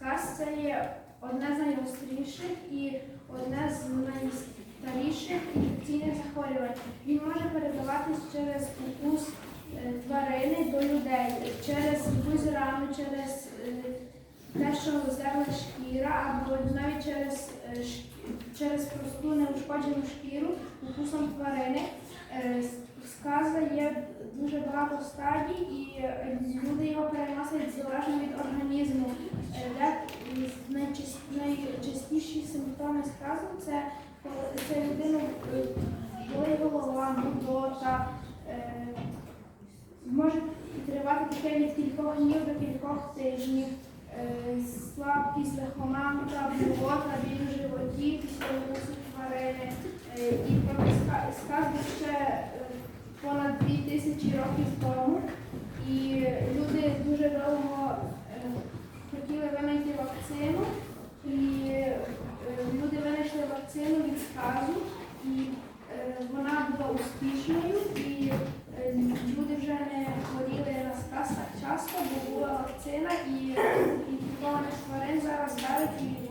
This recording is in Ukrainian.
Сказ це є одне з найгостріших і одне з найстаріших інфекційних захворювань. Він може передаватись через укус е, тварини до людей, через якусь рану, через е, те, що зерна шкіра, або навіть через, е, через просту неушкоджену шкіру укусом тварини. Сказа є дуже багато стадій, і люди його переносять найчастіші симптоми сказу це це людина е, болить голова, нудота. е, Може тривати таке від кількох днів до кількох тижнів. Е, Слабкість, лихоманка, блювота, біль у животі після укусу тварини. І сказ ще понад дві тисячі років вакцину, і е, люди винайшли вакцину від сказу, і е, вона була успішною, і е, люди вже не хворіли на сказ так часто, бо була вакцина і інфікованих тварин зараз дають.